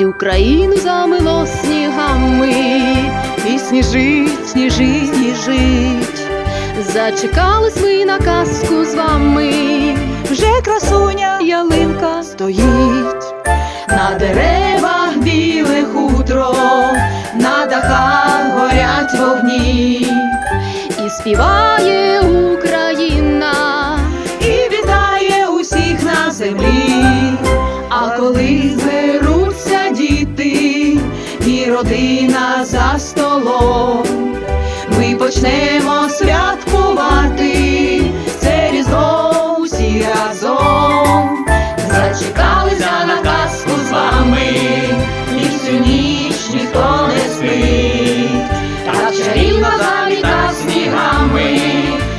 Україну замило снігами, і сніжить, сніжить, сніжить. Зачекались ми на казку з вами, вже красуня ялинка стоїть, на деревах біле хутро, на дахах горять вогні, і співає Україна, і вітає усіх на землі. А коли родина за столом, ми почнемо святкувати це різдво усі разом. Зачекалися на казку з вами, і всю ніч ніхто не спить. Так чарівно завіта снігами,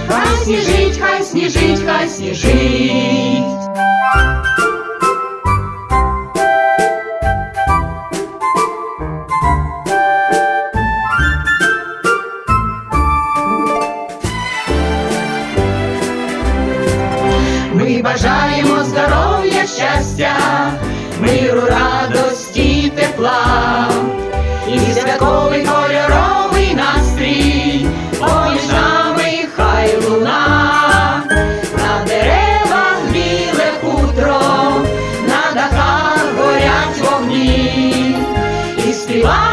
хай сніжить, хай сніжить, хай сніжить. Бажаємо здоров'я, щастя, миру, радості, тепла, і святковий кольоровий настрій, поміж нами хай луна, на деревах біле хутро, на дахах горять вогні, і співає.